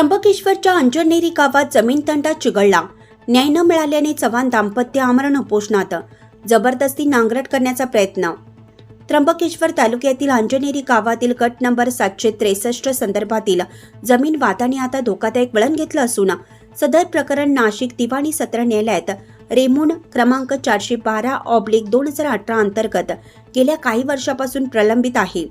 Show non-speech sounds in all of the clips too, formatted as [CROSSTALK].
त्र्यंबकेश्वरच्या अंजनेरी गावात जमीन तंटा चिघळला. न्याय न मिळाल्याने चव्हाण दाम्पत्य आमरण उपोषणात. जबरदस्ती नांगरट करण्याचा प्रयत्न. त्र्यंबकेश्वर तालुक्यातील अंजनेरी गावातील गट नंबर सातशे त्रेसष्ट संदर्भातील जमीन वादाने आता धोकादायक वळण घेतलं असून सदर प्रकरण नाशिक दिवाणी सत्र न्यायालयात रेमून क्रमांक चारशे बारा ऑब्लिक दोन हजार अठरा अंतर्गत गेल्या काही वर्षापासून प्रलंबित आहे.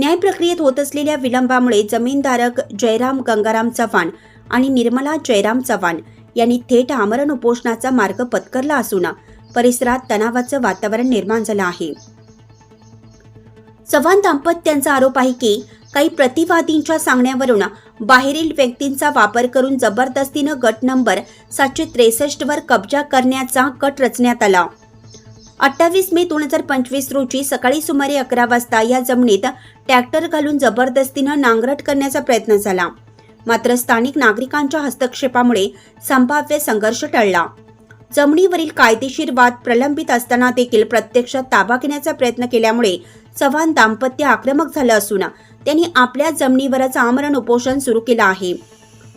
न्याय प्रक्रियेत होत असलेल्या विलंबामुळे जमीनधारक जयराम गंगाराम चव्हाण आणि निर्मला जयराम चव्हाण यांनी थेट आमरण उपोषणाचा मार्ग पत्करला असून परिसरात तणावाचं वातावरण निर्माण झालं आहे. चव्हाण दाम्पत्यांचा आरोप आहे की काही प्रतिवादींच्या सांगण्यावरून बाहेरील व्यक्तींचा वापर करून जबरदस्तीनं गट नंबर सातशे त्रेसष्ट वर कब्जा करण्याचा कट रचण्यात आला. अठ्ठावीस मे दोन हजार पंचवीस रोजी सकाळी सुमारे अकरा वाजता या जमिनीत ट्रॅक्टर घालून जबरदस्तीनं नांगरट करण्याचा प्रयत्न झाला. मात्र स्थानिक नागरिकांच्या हस्तक्षेपामुळे संभाव्य संघर्ष टळला. जमिनीवरील कायदेशीर वाद प्रलंबित असताना देखील प्रत्यक्षात ताबा घेण्याचा प्रयत्न केल्यामुळे चव्हाण दाम्पत्य आक्रमक झालं असून त्यांनी आपल्या जमिनीवरच आमरण उपोषण सुरू केलं आहे.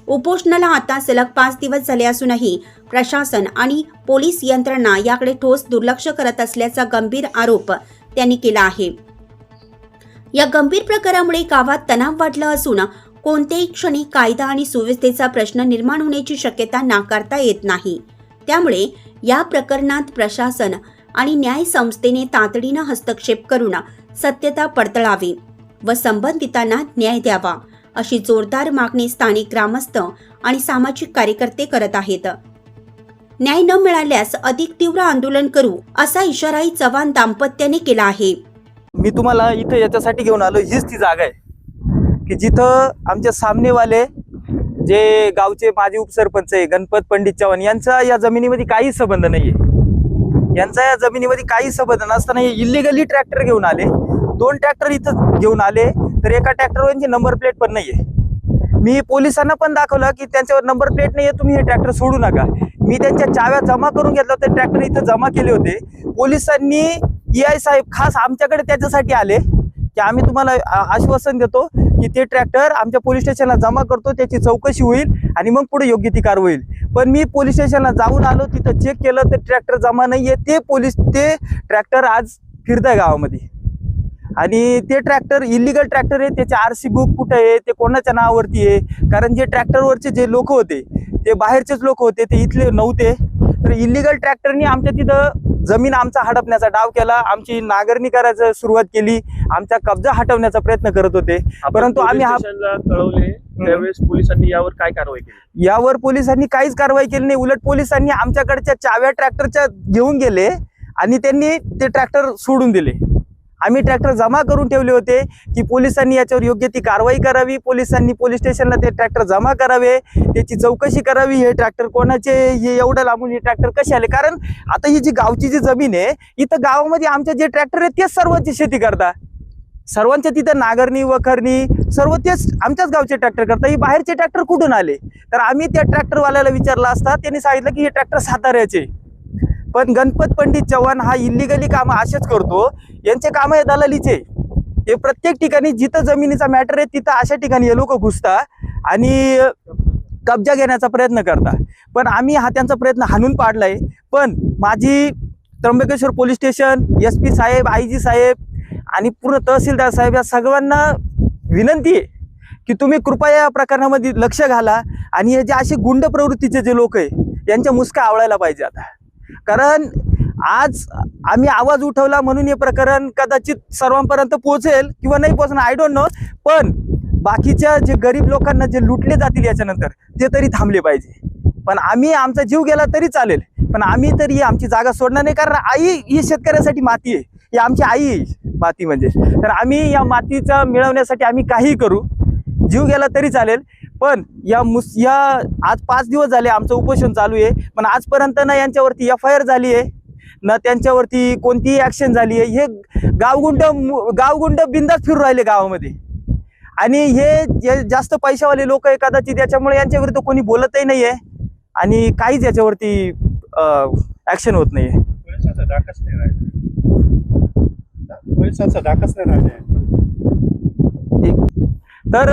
उपोषणाला आता सलग पाच दिवस झाले असूनही प्रशासन आणि पोलीस यंत्रणा याकडे ठोस दुर्लक्ष करत असल्याचा गंभीर आरोप त्यांनी केला आहे. या गंभीर प्रकारामुळे गावात तणाव वाढला असून कोणत्याही क्षणी कायदा आणि सुव्यवस्थेचा प्रश्न निर्माण होण्याची शक्यता नाकारता येत नाही. त्यामुळे या प्रकरणात प्रशासन आणि न्याय संस्थेने तातडीनं हस्तक्षेप करून सत्यता पडतळावी व संबंधितांना न्याय द्यावा. अशी जोरदार मागणी स्थानिक ग्रामस्थ आणि सामाजिक कार्यकर्ते करत आहेत. न्याय न मिळाल्यास अधिक तीव्र आंदोलन करू असा इशाराही चव्हाण दाम्पत्याने केला आहे. मी तुम्हाला इथं याच्यासाठी घेऊन आलो हीच ती जागा आहे. की जिथं आमच्या सामनेवाले जे गावचे माजी उपसरपंच आहे गणपत पंडित चव्हाण यांचा या जमिनीमध्ये काही संबंध नाहीये. यांचा या जमिनीमध्ये काही संबंध नसताना हे इलिगली ट्रॅक्टर घेऊन आले. दोन ट्रॅक्टर इथं घेऊन आले. तर एका ट्रॅक्टरवरची नंबर प्लेट पण नाहीये. मी पोलिसांना पण दाखवलं की त्यांच्यावर नंबर प्लेट नाहीये तुम्ही हे ट्रॅक्टर सोडू नका. मी त्यांच्या चाव्या जमा करून घेतल्या होत्या ट्रॅक्टर इथं जमा केले होते. पोलिसांनी आय साहेब खास आमच्याकडे त्याच्यासाठी आले की आम्ही तुम्हाला आश्वासन देतो की ते ट्रॅक्टर आमच्या पोलीस स्टेशनला जमा करतो त्याची चौकशी होईल आणि मग पुढे योग्य ती कार होईल. पण मी पोलीस स्टेशनला जाऊन आलो तिथं चेक केलं तर ट्रॅक्टर जमा नाहीये. ते पोलीस ते ट्रॅक्टर आज फिरतंय गावामध्ये. आणि ते ट्रॅक्टर इलिगल ट्रॅक्टर आहे त्याचे आर सी बुक कुठे आहे ते कोणाच्या नावावरती आहे? कारण जे ट्रॅक्टरवरचे जे लोक होते ते बाहेरचेच लोक होते ते इथले नव्हते. तर इलिगल ट्रॅक्टरनी आमच्या तिथं जमीन आमचा हडपण्याचा डाव केला. आमची नांगरणी करायचं सुरुवात केली. आमचा कब्जा हटवण्याचा प्रयत्न करत होते. परंतु आम्ही हा- कळवले. त्यावेळेस पोलिसांनी यावर काय कारवाई केली? यावर पोलिसांनी काहीच कारवाई केली नाही. उलट पोलिसांनी आमच्याकडच्या चाव्या ट्रॅक्टरच्या घेऊन गेले आणि त्यांनी ते ट्रॅक्टर सोडून दिले. आम्ही ट्रॅक्टर जमा करून ठेवले होते की पोलिसांनी याच्यावर योग्य ती कारवाई करावी. पोलिसांनी पोलीस स्टेशनला ते ट्रॅक्टर जमा करावे. त्याची चौकशी करावी. हे ट्रॅक्टर कोणाचे हे एवढं लांबून हे ट्रॅक्टर कसे आले? कारण आता ही जी गावची जी जमीन आहे इथं गावामध्ये आमच्या जे ट्रॅक्टर आहेत तेच सर्वांची शेती करतात. सर्वांच्या तिथं नागरणी वखरणी सर्व तेच आमच्याच गावचे ट्रॅक्टर करतात. ही बाहेरचे ट्रॅक्टर कुठून आले? तर आम्ही त्या ट्रॅक्टरवाल्याला विचारला असता त्यांनी सांगितलं की हे ट्रॅक्टर साताऱ्याचे पण गणपत पंडित चव्हाण हा इलिगली कामं असेच करतो. यांचे कामं हे दलालीचे हे प्रत्येक ठिकाणी जिथं जमिनीचा मॅटर आहे तिथं अशा ठिकाणी हे लोक घुसता आणि कब्जा घेण्याचा प्रयत्न करता पण आम्ही हा त्यांचा प्रयत्न हाणून पाडलाय. पण माझी Trimbakeshwar police station S P Saheb I G साहेब आणि पूर्ण तहसीलदार साहेब या सगळ्यांना विनंती आहे की तुम्ही कृपया या प्रकरणामध्ये लक्ष घाला आणि हे जे असे गुंड प्रवृत्तीचे जे लोक आहे यांच्या मुसक्या आवळायला पाहिजे आता. कारण आज आम्ही आवाज उठवला म्हणून हे प्रकरण कदाचित सर्वांपर्यंत पोहोचेल किंवा नाही पोहोचणार आय डोंट नो पण बाकीच्या जे गरीब लोकांना जे लुटले जातील याच्यानंतर ते तरी थांबले पाहिजे. पण आम्ही आमचा जीव गेला तरी चालेल. पण आम्ही तरी आमची जागा सोडणार नाही कारण आई ही शेतकऱ्यासाठी माती आहे. ही आमची आई आहे माती म्हणजे. तर आम्ही या मातीचा मिळवण्यासाठी आम्ही काहीही करू. जीव गेला तरी चालेल. पण या मुस या आज पाच दिवस झाले आमचं उपोषण चालू आहे पण आजपर्यंत ना यांच्यावरती एफ आय आर झाली आहे ना त्यांच्यावरती कोणतीही ऍक्शन झाली आहे. हे गावगुंड गावगुंड बिंदास फिरू राहिले गावामध्ये. आणि हे जे जास्त पैशावाले लोक आहे कदाचित याच्यामुळे यांच्या विरुद्ध कोणी बोलतही नाहीये आणि काहीच याच्यावरती ऍक्शन होत नाही नाही एक तर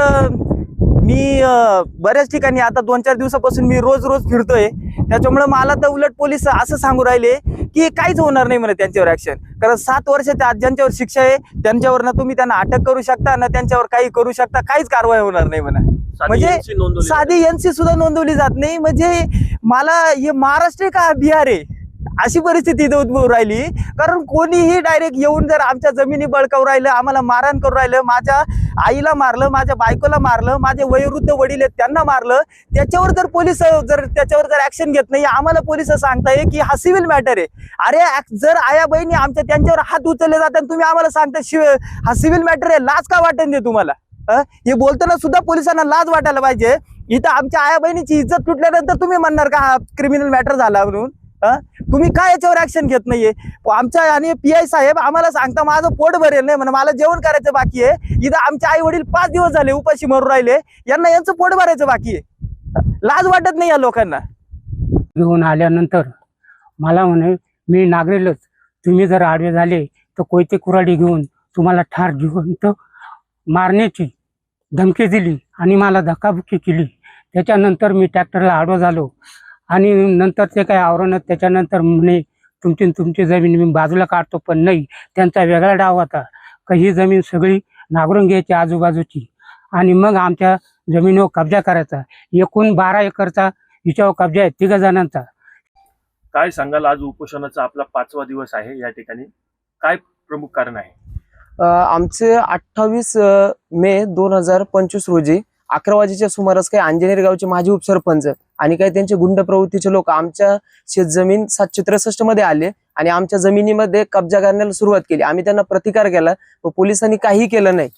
मी बऱ्याच ठिकाणी आता दोन चार दिवसापासून मी रोज रोज फिरतोय. त्याच्यामुळे मला तर उलट पोलीस असं सांगू राहिले की काहीच होणार नाही म्हणे त्यांच्यावर ऍक्शन कारण सात वर्षाच्या ज्यांच्यावर शिक्षा आहे त्यांच्यावर ना तुम्ही त्यांना अटक करू शकता ना त्यांच्यावर काही करू शकता काहीच कारवाई होणार नाही म्हणा. म्हणजे साधी एनसी सुद्धा नोंदवली जात नाही. म्हणजे मला हे महाराष्ट्र का बिहार आहे? अशी परिस्थिती इथं उद्भवू राहिली. कारण कोणीही डायरेक्ट येऊन जर आमच्या जमिनी बळकावू राहिलं आम्हाला मारहाण करू राहिलं माझ्या आईला मारलं माझ्या बायकोला मारलं माझे वयोवृद्ध वडील आहेत त्यांना मारलं. त्याच्यावर जर पोलीस जर त्याच्यावर जर ऍक्शन घेत नाही आम्हाला पोलीस सांगताय की हा सिव्हिल मॅटर आहे. अरे जर आया बहिणी आमच्या त्यांच्यावर हात उचलले जातात तुम्ही आम्हाला सांगता शिव हा सिव्हिल मॅटर आहे लाच का वाटत नाही तुम्हाला? हे बोलताना सुद्धा पोलिसांना लाज वाटायला पाहिजे. इथं आमच्या आया बहिणीची इज्जत तुटल्यानंतर तुम्ही म्हणणार का हा क्रिमिनल मॅटर झाला म्हणून? तुम्ही काय याच्यावर ऍक्शन घेत नाहीये? आमच्या आणि पी आय साहेब आम्हाला सांगता माझं पोट भरेल नाही म्हणा मला जेवण करायचं बाकी आहे. इथं आमचे आई वडील पाच दिवस झाले उपाशी मरू राहिले. यांना यांचं पोट भरायचं बाकी आहे. लाज वाटत नाही या लोकांना. घेऊन आल्यानंतर मला म्हणे मी नागरेलच तुम्ही जर आडवे झाले तर कोयते कुराडी घेऊन तुम्हाला ठार घेऊन तर मारण्याची धमकी दिली आणि मला धक्काबुक्की केली. त्याच्यानंतर मी ट्रॅक्टरला आडवं झालो. आणि नंतर ते काय आवरणं त्याच्यानंतर म्हणे तुमची तुमची जमीन मी बाजूला काढतो पण नाही त्यांचा वेगळा डाव होता. का ही जमीन सगळी नांगरून घ्यायची आजूबाजूची. आणि मग आमच्या जमिनीवर कब्जा करायचा. एकूण बारा एकरचा हिच्यावर कब्जा आहे तिघ जणांचा. काय सांगाल आज उपोषणाचा आपला पाचवा दिवस आहे या ठिकाणी. काय प्रमुख कारण आहे? आमचे अठ्ठावीस मे दोन हजार पंचवीस रोजी अकरा वाजेच्या सुमारास काही अंजनेर गावचे माजी उपसरपंच आणि काही त्यांचे गुंड प्रवृत्तीचे लोक आमच्या शेतजमीन सातशे त्रेसष्टमध्ये आले आणि आमच्या जमिनीमध्ये कब्जा करण्याला सुरुवात केली. आम्ही त्यांना प्रतिकार केला व पोलिसांनी काही केलं नाही.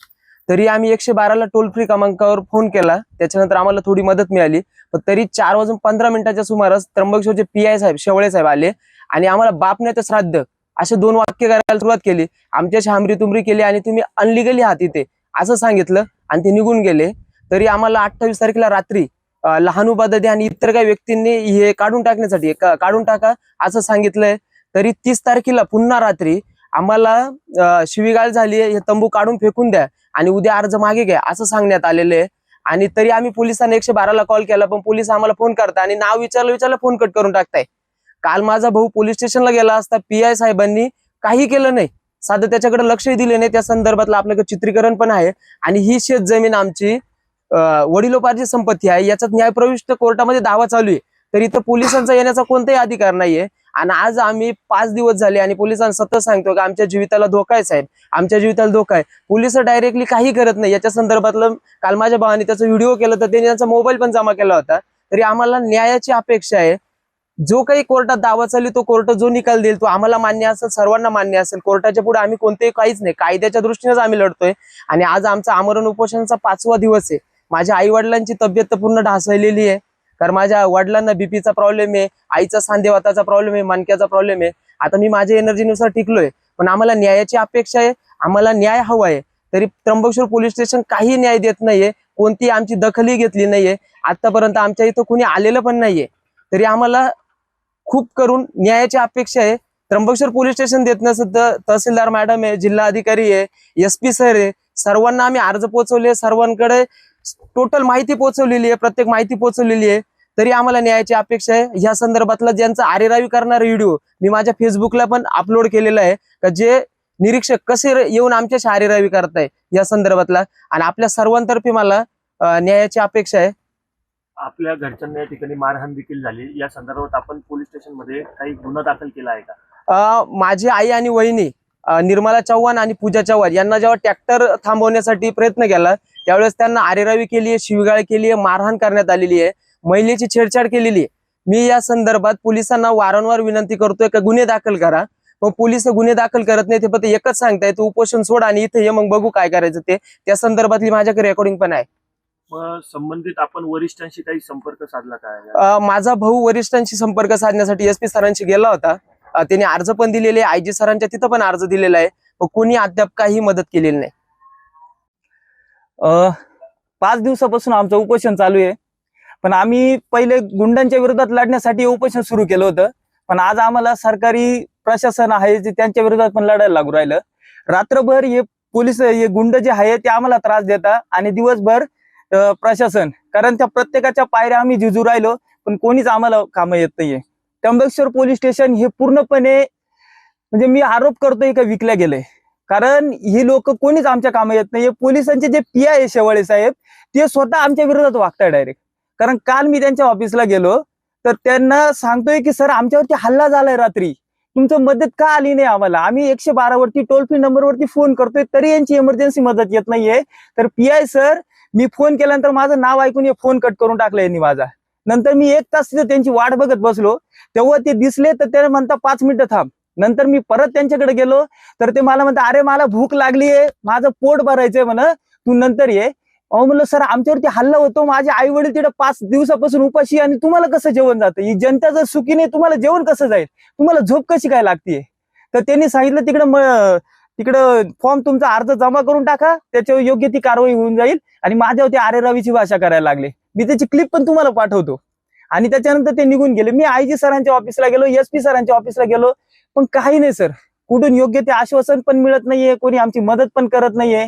तरी आम्ही एकशे बाराला टोल फ्री क्रमांकावर फोन केला. त्याच्यानंतर आम्हाला थोडी मदत मिळाली. पण तरी चार वाजून पंधरा मिनिटाच्या सुमारास त्र्यंबकेश्वरचे पी आय साहेब शेवळे साहेब आले आणि आम्हाला बाप नाही तर श्राद्ध असे दोन वाक्य करायला सुरुवात केली. आमच्याशी हमरी तुमरी केली आणि तुम्ही अनलिगली आहात इथे असं सांगितलं आणि ते निघून गेले. तरी आम्हाला अठ्ठावीस तारखेला रात्री अं, लहानू आणि इतर काही व्यक्तींनी हे काढून टाकण्यासाठी काढून टाका असं सांगितलंय. तरी तीस तारखेला पुन्हा रात्री आम्हाला शिवीगाळ झाली हे तंबू काढून फेकून द्या आणि उद्या अर्ज मागे घ्या असं सांगण्यात आलेलं आहे. आणि तरी आम्ही पोलिसांना एकशे बाराला कॉल केला पण पोलीस आम्हाला फोन करताय आणि नाव विचारलं विचारलं फोन कट करून टाकताय. काल माझा भाऊ पोलीस स्टेशनला गेला असता पी आय साहेबांनी काही केलं नाही. साधं त्याच्याकडे लक्षही दिले नाही. त्या संदर्भातलं आपल्याकडे चित्रीकरण पण आहे आणि ही शेत जमीन आमची वडिलोपार्जित संपत्ती आहे. याच्यात न्यायप्रविष्ट कोर्टामध्ये दावा चालू आहे. तर इथं पोलिसांचा येण्याचा कोणताही अधिकार नाहीये. आणि आज आम्ही पाच दिवस झाले आणि पोलिसांना सतत सांगतो की आमच्या जीविताला धोका आहे साहेब. आमच्या जीविताला धोका आहे. पोलीस डायरेक्टली काही करत नाही. याच्या संदर्भातलं काल माझ्या भावाने त्याचा व्हिडिओ केला तर त्यांनी त्यांचा मोबाईल पण जमा केला होता. तरी आम्हाला न्यायाची अपेक्षा आहे. जो काही कोर्टात दावा चालू तो कोर्ट जो निकाल देईल तो आम्हाला मान्य असेल सर्वांना मान्य असेल. कोर्टाच्या पुढे आम्ही कोणतेही काहीच नाही. कायद्याच्या दृष्टीनेच आम्ही लढतोय. आणि आज आमचा आमरण उपोषणाचा पाचवा दिवस आहे. माझ्या आई वडिलांची तब्येत तर पूर्ण ढासळलेली आहे. कारण माझ्या वडिलांना बीपीचा प्रॉब्लेम आहे आईचा सांधेवाताचा प्रॉब्लेम आहे मणक्याचा प्रॉब्लेम आहे. आता मी माझ्या एनर्जीनुसार टिकलोय पण आम्हाला न्यायाची अपेक्षा आहे आम्हाला न्याय हवा आहे. तरी त्र्यंबकेश्वर पोलीस स्टेशन काही न्याय देत नाहीये कोणती आमची दखलही घेतली नाहीये. आतापर्यंत आमच्या इथं कुणी आलेलं पण नाहीये. तरी आम्हाला खूप करून न्यायाची अपेक्षा आहे. त्र्यंबकेश्वर पोलीस स्टेशन देत नसुद्धा तहसीलदार मॅडम आहे जिल्हा अधिकारी आहे एस पी सर आहे. सर्वांना आम्ही अर्ज पोहोचवले सर्वांकडे टोटल माहिती पोहोचवलेली आहे प्रत्येक माहिती पोहोचवलेली आहे. तरी आम्हाला न्यायाची अपेक्षा आहे. या संदर्भातला ज्यांचा आरेरावी करणारा व्हिडिओ मी माझ्या फेसबुकला पण अपलोड केलेला आहे. का जे निरीक्षक कसे येऊन आमच्या आरेरावी करताय या संदर्भातला. आणि आपल्या सर्वांतर्फे मला न्यायाची अपेक्षा आहे. आपल्या घरच्यांना या ठिकाणी मारहाण देखील झाली. या संदर्भात आपण पोलीस स्टेशनमध्ये काही गुन्हा दाखल केला आहे का? माझी आई आणि वहिनी निर्मला चव्हाण आणि पूजा चव्हाण यांना जेव्हा ट्रॅक्टर थांबवण्यासाठी प्रयत्न केला त्यावेळेस त्यांना आरेरावी केली आहे शिवगाळ केली आहे मारहाण करण्यात आलेली आहे. महिलेची छेडछाड केलेली आहे. मी या संदर्भात पोलिसांना वारंवार विनंती करतोय का गुन्हे दाखल करा. पण पोलीस गुन्हे दाखल करत नाही ते फक्त एकच सांगताय तू उपोषण सोड आणि इथे ये मग बघू काय करायचं ते. त्या संदर्भातली माझ्याकडे रेकॉर्डिंग पण आहे. मग संबंधित आपण वरिष्ठांशी काही संपर्क साधला काय माझा भाऊ वरिष्ठांशी संपर्क साधण्यासाठी एस पी सरांशी गेला होता. त्यांनी अर्ज पण दिलेले आय जी सरांच्या तिथं पण अर्ज दिलेला आहे. पण कोणी अद्याप काही मदत केलेली नाही. पाच दिवसापासून आमचं उपोषण चालू आहे. पण आम्ही पहिले गुंडांच्या विरोधात लढण्यासाठी उपोषण सुरू केलं होतं. पण आज आम्हाला सरकारी प्रशासन आहे जे त्यांच्या विरोधात पण लढायला लागू राहिलं. रात्रभर हे पोलीस हे गुंड जे आहे ते आम्हाला त्रास देतात आणि दिवसभर प्रशासन. कारण त्या प्रत्येकाच्या पायऱ्या आम्ही झिजू राहिलो पण कोणीच आम्हाला कामं येत नाहीये. त्र्यंबकेश्वर पोलीस स्टेशन हे पूर्णपणे म्हणजे मी आरोप करतोय का विकल्या गेलंय. कारण ही लोक कोणीच आमच्या कामं येत नाहीये. पोलिसांचे जे पी आहे शेवाळे साहेब ते स्वतः आमच्या विरोधात वागताय डायरेक्ट कारण काल मी त्यांच्या ऑफिसला गेलो तर त्यांना सांगतोय की सर आमच्यावरती हल्ला झालाय रात्री. तुमचं मदत का आली नाही आम्हाला? आम्ही एकशे बारावरती टोल फ्री नंबरवरती फोन करतोय तरी यांची इमर्जन्सी मदत येत नाहीये. तर पी आय सर मी फोन केल्यानंतर माझं नाव ऐकून हे फोन कट करून टाकलं यांनी माझा. नंतर मी एक तास तिथं त्यांची वाट बघत बसलो. तेव्हा ते दिसले तर ते म्हणता पाच मिनिटं थांब. नंतर मी परत त्यांच्याकडे गेलो तर ते मला म्हणतात अरे मला भूक लागलीये माझं पोट भरायचंय म्हण तू नंतर ये. अहो म्हणलं सर आमच्यावरती हल्ला होतो माझे आई वडील तिकडे पाच दिवसापासून उपाशी आणि तुम्हाला कसं जेवण जातं? ही जनता जर सुखी नाही तुम्हाला जेवण कसं जाईल? तुम्हाला झोप कशी काय लागतीये? तर त्यांनी सांगितलं तिकडं तिकडं फॉर्म तुमचा अर्ज जमा करून टाका त्याच्यावर योग्य ती कारवाई होऊन जाईल आणि माझ्यावरती आरे रवीची भाषा करायला लागले. मी त्याची क्लिप पण तुम्हाला पाठवतो. आणि त्याच्यानंतर ते निघून गेले. मी आय जी सरांच्या ऑफिसला गेलो एस पी सरांच्या ऑफिसला गेलो. पण काही नाही सर कुठून योग्य ते आश्वासन पण मिळत नाहीये कोणी आमची मदत पण करत नाहीये.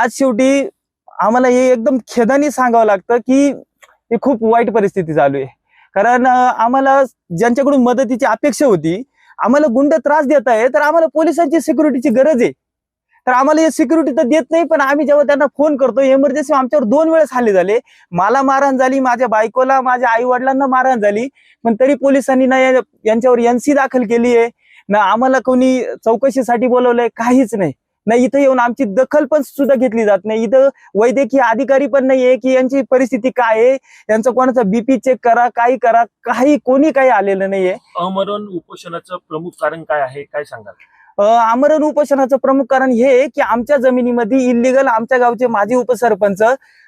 आज शेवटी आम्हाला हे एकदम खेदाने सांगावं लागतं की हे खूप वाईट परिस्थिती चालू आहे. कारण आम्हाला ज्यांच्याकडून मदतीची अपेक्षा होती आम्हाला गुंड त्रास देत आहे तर आम्हाला पोलिसांची सिक्युरिटीची गरज आहे. तर आम्हाला हे सिक्युरिटी तर देत नाही पण आम्ही जेव्हा त्यांना फोन करतो इमर्जन्सी आमच्यावर दोन वेळेस हल्ले झाले. मला मारहाण झाली माझ्या बायकोला माझ्या आई वडिलांना मारहाण झाली. पण तरी पोलिसांनी ना यांच्यावर एनसी दाखल केली आहे ना आम्हाला कोणी चौकशीसाठी बोलवलंय काहीच नाही. ना इथं येऊन आमची दखल पण सुद्धा घेतली जात नाही. इथं वैद्यकीय अधिकारी पण नाहीये की यांची परिस्थिती काय आहे यांचं कोणाचा बीपी चेक करा काही करा काही कोणी काही आलेलं नाहीये. अमरण उपोषणाचं प्रमुख कारण काय आहे काय सांगाल? आमरण उपोषणाचं प्रमुख कारण हे की आमच्या जमिनीमध्ये इलिगल आमच्या गावचे माजी उपसरपंच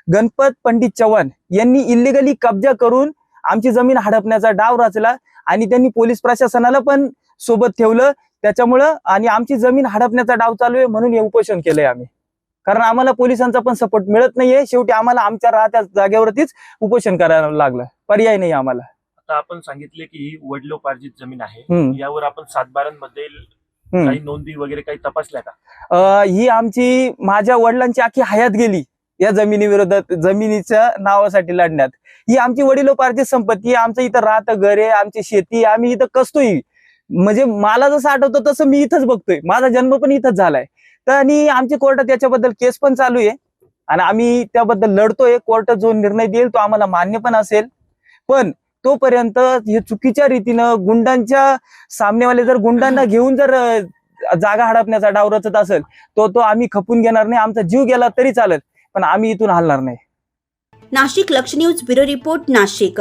गणपत पंडित चव्हाण यांनी इलिगली कब्जा करून आमची जमीन हडपण्याचा डाव रचला आणि त्यांनी पोलीस प्रशासनाला पण सोबत ठेवलं. त्याच्यामुळं आणि आमची जमीन हडपण्याचा डाव चालू आहे म्हणून हे उपोषण केलंय आम्ही. कारण आम्हाला पोलिसांचा पण सपोर्ट मिळत नाहीये. शेवटी आम्हाला आमच्या राहत्या जागेवरतीच उपोषण करायला लागलं. पर्याय नाही आम्हाला. आता आपण सांगितले की ही वडिलोपार्जित जमीन आहे. यावर आपण सातबारांमध्ये. काही नोंदी वगैरे काही तपासल्या का? ही आमची माझ्या वडिलांची अख्खी हयात गेली या जमिनी विरोधात जमिनीच्या नावासाठी लढण्यात. ही आमची वडिलोपार्जित संपत्ती. आमचं इथं राहतं घर आहे आमची शेती आम्ही इथं कसतोय म्हणजे मला जसं आठवतं तसं मी इथंच बघतोय. माझा जन्म पण इथंच झालाय. तर आणि आमची कोर्टात याच्याबद्दल केस पण चालू आहे. आणि आम्ही त्याबद्दल लढतोय. कोर्ट जो निर्णय देईल तो आम्हाला मान्य पण असेल. पण तोपर्यंत हे चुकीच्या रीतीनं गुंडांच्या सामनेवाले जर गुंडांना [CLEARS THROAT] घेऊन जर जागा हडपण्याचा डाव रचत असेल तो तो आम्ही खपून घेणार नाही. आमचा जीव गेला तरी चालेल. पण आम्ही इथून हलणार नाही. नाशिक लक्ष न्यूज ब्युरो रिपोर्ट नाशिक.